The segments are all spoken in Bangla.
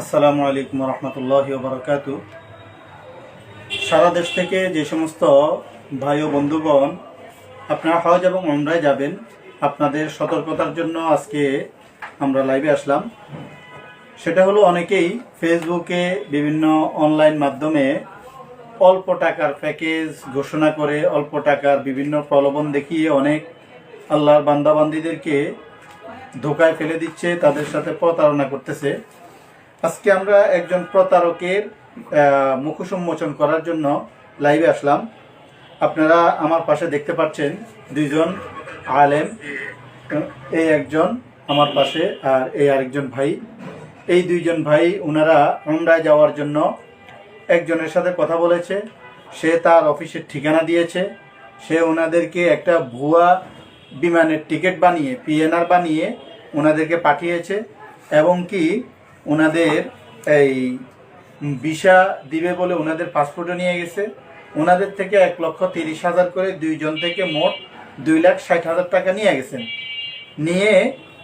আসসালামু আলাইকুম রহমতুল্লাহ বারকাত সারা দেশ থেকে যে সমস্ত ভাই ও বন্ধুগণ আপনারা হজ এবং ওমরায় যাবেন, আপনাদের সতর্কতার জন্য আজকে আমরা লাইভে আসলাম। সেটা হলো অনেকেই ফেসবুকে বিভিন্ন অনলাইন মাধ্যমে অল্প টাকার প্যাকেজ ঘোষণা করে, অল্প টাকার বিভিন্ন প্রলোভন দেখিয়ে অনেক আল্লাহর বান্দাবান্দিদেরকে ধোকায় ফেলে দিচ্ছে, তাদের সাথে প্রতারণা করতেছে। আজকে আমরা একজন প্রতারকের উন্মোচন করার জন্য লাইভে আসলাম। আপনারা আমার পাশে দেখতে পাচ্ছেন দুইজন আলেম, এই একজন আমার পাশে আর এই আরেকজন ভাই। এই দুইজন ভাই ওনারা উমরায় যাওয়ার জন্য একজনের সাথে কথা বলেছে, সে তার অফিসের ঠিকানা দিয়েছে, সে ওনাদেরকে একটা ভুয়া বিমানের টিকিট বানিয়ে পিএনআর বানিয়ে ওনাদেরকে পাঠিয়েছে, এবং কি ওনাদের এই ভিসা দিবে বলে ওনাদের পাসপোর্টও নিয়ে গেছে। ওনাদের থেকে এক লক্ষ তিরিশ হাজার করে দুইজন থেকে মোট দুই লাখ ষাট হাজার টাকা নিয়ে গেছেন। নিয়ে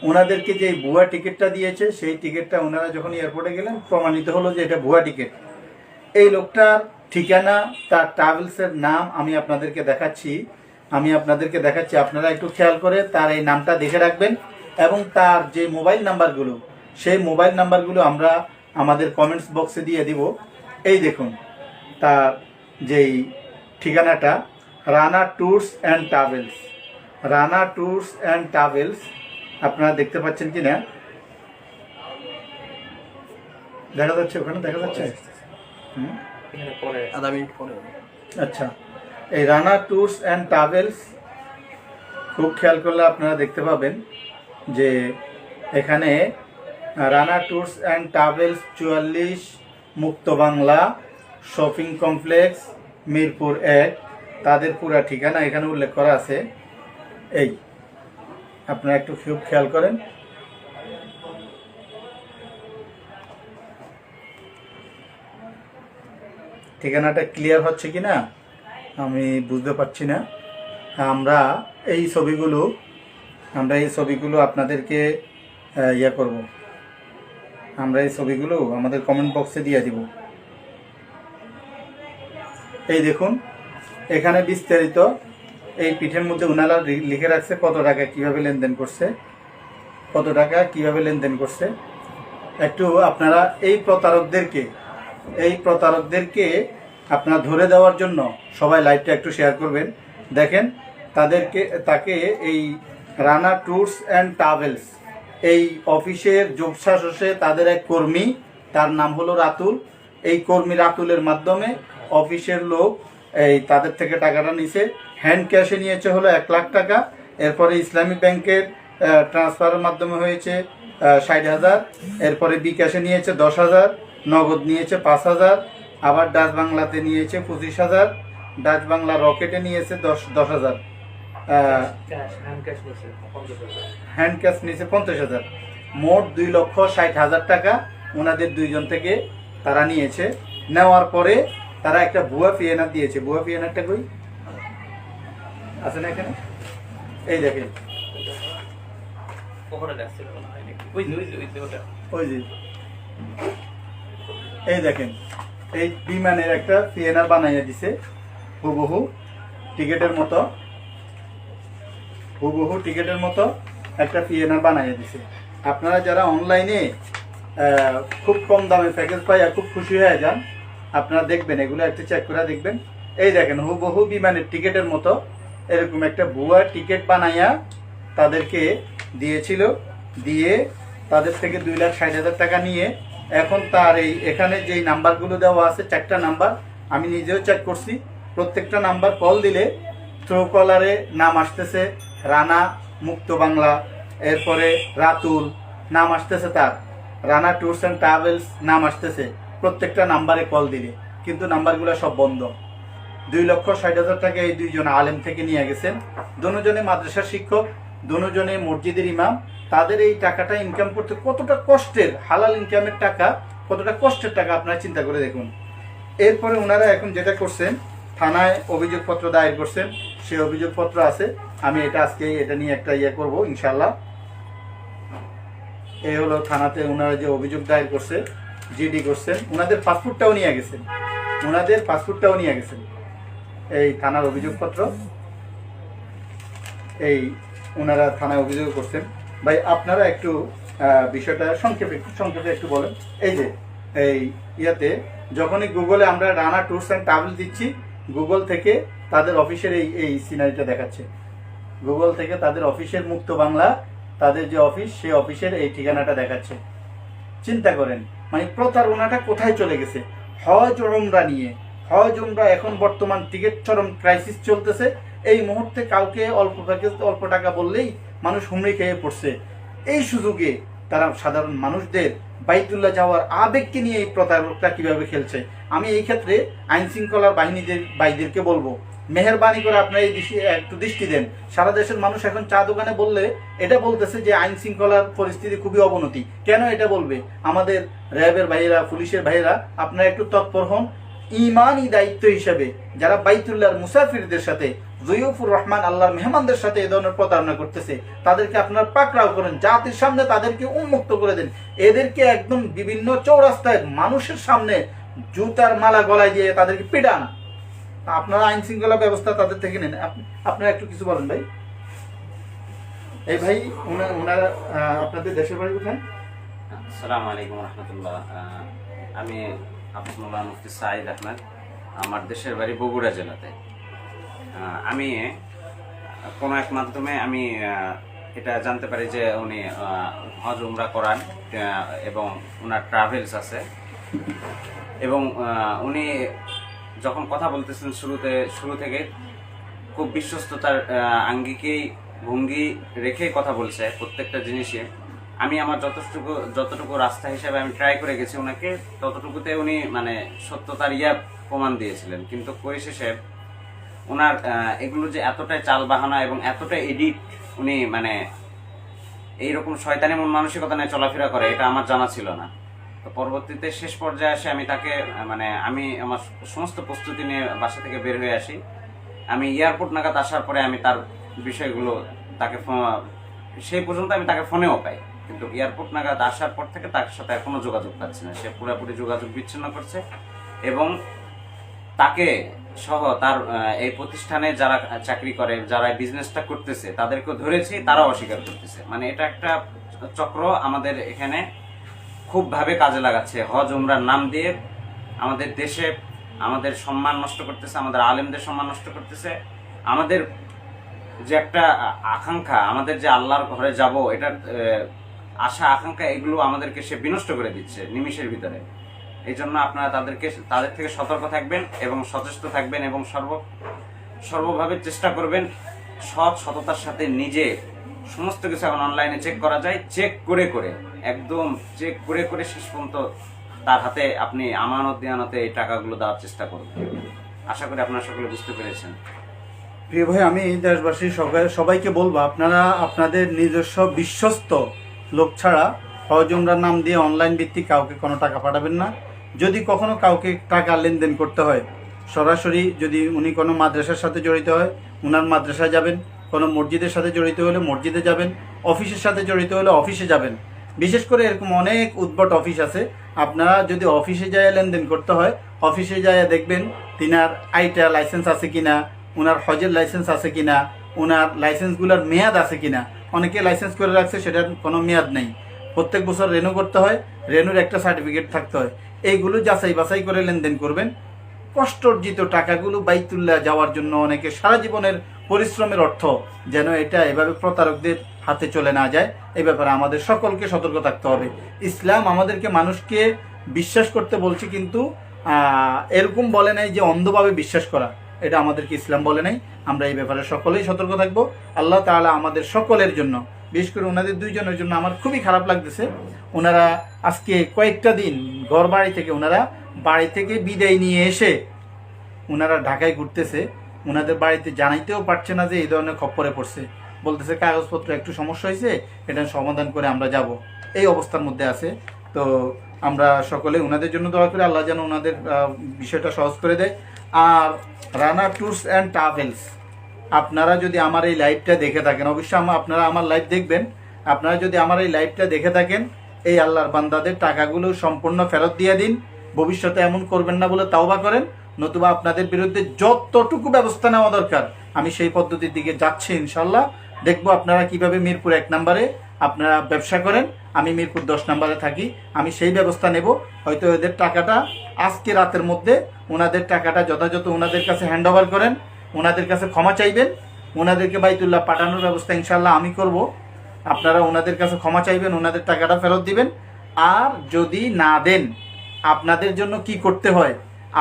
ওনাদেরকে যে ভুয়া টিকিটটা দিয়েছে, সেই টিকিটটা ওনারা যখন এয়ারপোর্টে গেলেন, প্রমাণিত হলো যে এটা ভুয়া টিকিট। এই লোকটার ঠিকানা, তার ট্রাভেলসের নাম আমি আপনাদেরকে দেখাচ্ছি। আমি আপনাদেরকে দেখাচ্ছি, আপনারা একটু খেয়াল করে তার এই নামটা দেখে রাখবেন এবং তার যে মোবাইল নাম্বারগুলো সেই মোবাইল নাম্বারগুলো আমরা আমাদের কমেন্টস বক্সে দিয়ে দিব। এই দেখুন তার যেই ঠিকানাটা Rana tours and travels Rana tours and travels আপনারা দেখতে পাচ্ছেন কি না দেখা যাচ্ছে ওখানে দেখা যাচ্ছে? আচ্ছা এই রানা ট্যুরস অ্যান্ড ট্রাভেলস খুব খেয়াল করলে আপনারা দেখতে পাবেন যে এখানে রানা ট্যুরস অ্যান্ড ট্রাভেলস চুয়াল্লিশ, মুক্ত বাংলা, শপিং কমপ্লেক্স, মিরপুর এক, তাদের পুরা ঠিকানা এখানে উল্লেখ করা আছে। এই, আপনারা একটু খুব খেয়াল করেন। ঠিকানাটা ক্লিয়ার হচ্ছে কি না আমি বুঝতে পারছি না। আমরা এই ছবিগুলো, আমরা এই ছবিগুলো আপনাদেরকে ইয়ে করব। আমরা এই ছবিগুলো আমাদের কমেন্ট বক্সে দিয়ে দিব। এই দেখুন, এখানে বিস্তারিত এই পিঠের মধ্যে উনারা লিখে রাখছে কত টাকা, কীভাবে লেনদেন করছে, কত টাকা, কীভাবে লেনদেন করছে। একটু আপনারা এই প্রতারকদেরকে এই প্রতারকদেরকে আপনারা ধরে দেওয়ার জন্য সবাই লাইভটা একটু শেয়ার করবেন। দেখেন, তাদেরকে, তাকে এই রানা ট্যুরস অ্যান্ড ট্রাভেলস এই অফিসের যোগশাসে তাদের এক কর্মী, তার নাম হলো রাতুল। এই কর্মী রাতুলের মাধ্যমে অফিসের লোক এই তাদের থেকে টাকাটা নিছে। হ্যান্ড ক্যাশে নিয়েছে হলো এক লাখ টাকা। এরপরে ইসলামী ব্যাংকের ট্রান্সফারের মাধ্যমে হয়েছে ষাট হাজার। এরপরে বিকাশে নিয়েছে দশ হাজার। নগদ নিয়েছে পাঁচ হাজার। আবার ডাচ বাংলাতে নিয়েছে পঁচিশ হাজার। ডাচ বাংলা রকেটে নিয়েছে দশ দশ হাজার। হ্যান্ড ক্যাশ নিয়েছে পঞ্চাশ হাজার। মোট দুই লক্ষ ষাট হাজার টাকা ওনাদের দুইজন থেকে তারা নিয়েছে। নেওয়ার পরে তারা একটা ভুয়া পিএনআর দিয়েছে। ভুয়া পিএনআরটা কই? আছে না এখানে? এই দেখেন। এই দেখেন। এই বিমানের একটা পিএনআর বানাইয়া দিছে। হুবহু টিকেটের মতো। হুবহু টিকেটের মতো একটা পিএনআর বানাইয়া দিছে। আপনারা যারা অনলাইনে খুব কম দামে প্যাকেজ পাইয়া খুব খুশি হয়ে যান, আপনারা দেখবেন, এগুলো একটু চেক করে দেখবেন। এই দেখেন, হুবহু বিমানের টিকেটের মতো এরকম একটা ভুয়া টিকিট বানাইয়া তাদেরকে দিয়েছিল, দিয়ে তাদের থেকে দুই লাখ ষাট হাজার টাকা নিয়ে এখন তার এই, এখানে যেই নাম্বারগুলো দেওয়া আছে, চারটা নাম্বার, আমি নিজেও চেক করছি। প্রত্যেকটা নাম্বার কল দিলে থ্রো কলারে নাম আসতেছে রানা মুক্ত বাংলা, এরপরে রাতুল, নাম আসতেছে তার। রানা ট্যুরস অ্যান্ড ট্রাভেলস, নাম আসতেছে। প্রত্যেকটা নাম্বারে কল দিলে কিন্তু নাম্বারগুলো সব বন্ধ। দুই লক্ষ ষাট হাজার টাকা এই দুইজন আলেম থেকে নিয়ে গেছেন। দুজনে মাদ্রাসার শিক্ষক, দুজনে মসজিদের ইমাম। তাদের এই টাকাটা ইনকাম করতে কতটা কষ্টের, হালাল ইনকামের টাকা, কতটা কষ্টের টাকা আপনারা চিন্তা করে দেখুন। এরপরে ওনারা এখন যেটা করছেন থানায় অভিযোগপত্র দায়ের করছেন সেই অভিযোগপত্র আছে। আমি এটা আজকে এটা নিয়ে একটা ইয়ে করব ইনশাল্লাহ এই হলো থানাতে ওনারা যে অভিযোগ দায়ের করছে, জিডি করছেন ওনাদের পাসপোর্টটাও নিয়ে গেছেন। ওনাদের পাসপোর্টটাও নিয়ে গেছেন। এই থানার অভিযোগপত্র, এই ওনারা থানায় অভিযোগ করছেন। ভাই, আপনারা একটু বিষয়টা সংক্ষেপে সংক্ষেপে একটু বলেন। এই যে, এই ইয়াতে যখনই গুগলে আমরা রানা ট্যুরস অ্যান্ড ট্রাভেল দিচ্ছি গুগল থেকে তাদের অফিসের এই এই সিনারিটা দেখাচ্ছে। গুগল থেকে তাদের অফিসের মুক্ত বাংলা, তাদের যে অফিস, সেই অফিসের এই ঠিকানাটা দেখাচ্ছে। চিন্তা করেন মানে প্রতারণাটা কোথায় চলে গেছে? হজ ওমরা নিয়ে। হজ ওমরা এখন বর্তমান টিকিট চরম ক্রাইসিস চলতেছে। এই মুহূর্তে কাউকে অল্প অল্প টাকা বললেই মানুষ হুমড়ি খেয়ে পড়ছে। এই সুযোগে তারা সাধারণ মানুষদের বাইতুল্লাহ যাওয়ার আবেগকে নিয়ে এই প্রতারকটা কীভাবে খেলছে? আমি এই ক্ষেত্রে আইন শৃঙ্খলার বাহিনীদের বাইদেরকে বলব, মেহরবানি করে আপনারা এই দৃষ্টি, একটু দৃষ্টি দেন। সারা দেশের মানুষ এখন চা দোকানে বললে এটা বলতেছে যে আইন শৃঙ্খলার পরিস্থিতি খুবই অবনতি। কেন এটা বলবে? আমাদের র্যাবের ভাইয়েরা, পুলিশের ভাইয়েরা, আপনারা একটু তৎপর হন। ইমানই দায়িত্ব হিসাবে যারা বাইতুল্লাহর মুসাফিরদের সাথে জয়ুফুর রহমান আল্লাহর মেহমানদের সাথে এ ধরনের প্রতারণা করতেছে। তাদেরকে আপনার পাকড়াও করেন, জাতির সামনে তাদেরকে উন্মুক্ত করে দেন। এদেরকে একদম বিভিন্ন চৌরাস্তায় মানুষের সামনে জুতার মালা গলায় দিয়ে তাদেরকে পিডান আপনারা আইন শৃঙ্খলা ব্যবস্থা তাদের থেকে নেন। আপ- আপনারা একটু কিছু বলেন ভাই। এই ভাই আপনাদের দেশের বাড়ি কোথায়? আসসালামু আলাইকুম রহমতুল্লাহ। আমি আফসমুল্লাহ মুফতি সাইদ আমার দেশের বাড়ি বগুড়া জেলাতে। আমি কোনো এক মাধ্যমে আমি এটা জানতে পারি যে উনি হজ উমরা করান এবং ওনার ট্রাভেলস আছে। এবং উনি যখন কথা বলতেছেন শুরুতে, শুরু থেকে খুব বিশ্বস্ততার আঙ্গিকেই, ভঙ্গি রেখেই কথা বলছে প্রত্যেকটা জিনিসে। আমি আমার যতটুকু যতটুকু রাস্তা হিসাবে আমি ট্রাই করে গেছি ওনাকে ততটুকুতে উনি মানে সত্যতার ইয়া প্রমাণ দিয়েছিলেন। কিন্তু পরিশেষে ওনার এগুলো যে এতটাই চাল বাহানা এবং এতটাই এডিট উনি মানে এইরকম শয়তানি মন মানসিকতা নিয়ে চলাফেরা করে, এটা আমার জানা ছিল না। তো পরবর্তীতে শেষ পর্যায়ে এসে আমি তাকে মানে আমি আমার সমস্ত প্রস্তুতি নিয়ে বাসা থেকে বের হয়ে আসি। আমি এয়ারপোর্ট নাগাদ আসার পরে আমি তার বিষয়গুলো তাকে সেই পর্যন্ত আমি তাকে ফোনেও পাই। কিন্তু এয়ারপোর্ট নাগাদ আসার পর থেকে তার সাথে এখনও যোগাযোগ পাচ্ছি না। সে পুরোপুরি যোগাযোগ বিচ্ছিন্ন করছে এবং তাকে সহ তার এই প্রতিষ্ঠানে যারা চাকরি করে, যারা বিজনেসটা করতেছে, তাদেরকেও ধরেছি, তারাও অস্বীকার করতেছে। মানে এটা একটা চক্র আমাদের এখানে খুব ভাবে কাজে লাগাচ্ছে। হজ, উমরার নাম দিয়ে আমাদের দেশে আমাদের সম্মান নষ্ট করতেছে, আমাদের আলেমদের সম্মান নষ্ট করতেছে। আমাদের যে একটা আকাঙ্ক্ষা, আমাদের যে আল্লাহর ঘরে যাব, এটার আশা, আকাঙ্ক্ষা, এগুলো আমাদেরকে সে বিনষ্ট করে দিচ্ছে নিমিষের ভিতরে। এই জন্য আপনারা তাদেরকে, তাদের থেকে সতর্ক থাকবেন এবং সচেষ্ট থাকবেন এবং সর্ব, সর্বভাবে চেষ্টা করবেন সৎ সততার সাথে নিজে সমস্ত কিছু এখন অনলাইনে চেক করা যায়। চেক করে করে, একদম চেক করে করে শেষ পর্যন্ত তার হাতে আপনি আমানত দিয়ানতে এই টাকাগুলো দেওয়ার চেষ্টা করবেন। আশা করি আপনারা সকলে বুঝতে পেরেছেন। প্রিয় ভাই, আমি দেশবাসী সবাই, সবাইকে বলব, আপনারা আপনাদের নিজস্ব বিশ্বস্ত লোক ছাড়া হজ নাম দিয়ে অনলাইন ভিত্তিক কাউকে কোনো টাকা পাঠাবেন না। যদি কখনো কাউকে টাকা লেনদেন করতে হয়, সরাসরি যদি উনি কোনো মাদ্রাসার সাথে জড়িত হয়, উনার মাদ্রাসায় যাবেন, কোনো মসজিদের সাথে জড়িত হলে মসজিদে যাবেন, অফিসের সাথে জড়িত হলে অফিসে যাবেন। বিশেষ করে এরকম অনেক উদ্ভট অফিস আছে, আপনারা যদি অফিসে যায় লেনদেন করতে হয়, অফিসে যায় দেখবেন তিনার আইটা লাইসেন্স আছে কিনা ওনার হজের লাইসেন্স আছে কিনা ওনার লাইসেন্সগুলোর মেয়াদ আছে কিনা। অনেকে লাইসেন্স করে রাখছে, সেটার কোনো মেয়াদ নেই। প্রত্যেক বছর রেনু করতে হয়, রেনুর একটা সার্টিফিকেট থাকতে হয়। এইগুলো যাচাই বাছাই করে লেনদেন করবেন। কষ্টর্জিত টাকাগুলো বাইক বাইতুল্লাহ যাওয়ার জন্য অনেকে সারা জীবনের পরিশ্রমের অর্থ যেন এটা এভাবে প্রতারকদের হাতে চলে না যায়। এই ব্যাপারে আমাদের সকলকে সতর্ক থাকতে হবে। ইসলাম আমাদেরকে মানুষকে বিশ্বাস করতে বলছে কিন্তু এরকম বলে নাই যে অন্ধভাবে বিশ্বাস করা। এটা আমাদেরকে ইসলাম বলে নাই। আমরা এই ব্যাপারে সকলেই সতর্ক থাকব। আল্লাহ তাআলা আমাদের সকলের জন্য বিশেষ করে ওনাদের দুইজনের জন্য আমার খুবই খারাপ লাগতেছে। ওনারা আজকে কয়েকটা দিন ঘর বাড়ি থেকে, ওনারা বাড়ি থেকে বিদায় নিয়ে এসে ওনারা ঢাকায় ঘুরতেছে। ওনাদের বাড়িতে জানাইতেও পারছে না যে এই ধরনের খপ্পরে পড়ছে। বলতেছে, কাগজপত্র একটু সমস্যা হয়েছে, এটা সমাধান করে আমরা যাব। এই অবস্থার মধ্যে আছে। তো আমরা সকলে ওনাদের জন্য দোয়া করি, আল্লাহ যেন ওনাদের বিষয়টা সহজ করে দেয়। আর রানা ট্যুরস অ্যান্ড ট্রাভেলস আপনারা যদি আমার এই লাইভটা দেখে থাকেন, অবশ্যই আপনারা আমার লাইভ দেখবেন। আপনারা যদি আমার এই লাইভটা দেখে থাকেন, এই আল্লাহর বান্দাদের টাকাগুলো সম্পূর্ণ ফেরত দিয়ে দিন। ভবিষ্যতে এমন করবেন না বলে তাওবা করেন, নতুবা আপনাদের বিরুদ্ধে যতটুকু ব্যবস্থা নেওয়া দরকার, আমি সেই পদ্ধতির দিকে যাচ্ছি ইনশাল্লাহ দেখব আপনারা কীভাবে মিরপুর এক নম্বরে আপনারা ব্যবসা করেন। আমি মিরপুর দশ নম্বরে থাকি, আমি সেই ব্যবস্থা নেব। হয়তো এদের টাকাটা আজকে রাতের মধ্যে, ওনাদের টাকাটা যথাযথ ওনাদের কাছে হ্যান্ড করেন। ওনাদের কাছে ক্ষমা চাইবেন। ওনাদেরকে বাইতুল্লাহ পাঠানোর ব্যবস্থা ইনশাল্লাহ আমি করব। আপনারা ওনাদের কাছে ক্ষমা চাইবেন, ওনাদের টাকাটা ফেরত দিবেন। আর যদি না দেন, আপনাদের জন্য কি করতে হয়?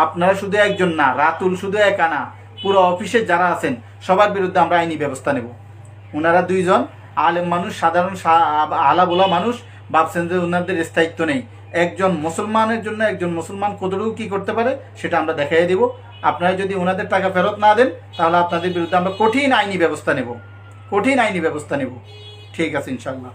আপনারা শুধু একজন না, রাতুল শুধু একা না, পুরো অফিসে যারা আছেন, সবার বিরুদ্ধে আমরা আইনি ব্যবস্থা নেব। ওনারা দুইজন, আলেম মানুষ, সাধারণ আলা বোলা মানুষ ভাবছেন যে ওনাদের স্থায়িত্ব নেই। একজন মুসলমানের জন্য একজন মুসলমান কতটুকু কি করতে পারে, সেটা আমরা দেখাই দেব। আপনারা যদি ওনাদের টাকা ফেরত না দেন, তাহলে আপনাদের বিরুদ্ধে আমরা কঠিন আইনি ব্যবস্থা নেব। কঠিন আইনি ব্যবস্থা নেব। ঠিক আছে ইনশাল্লাহ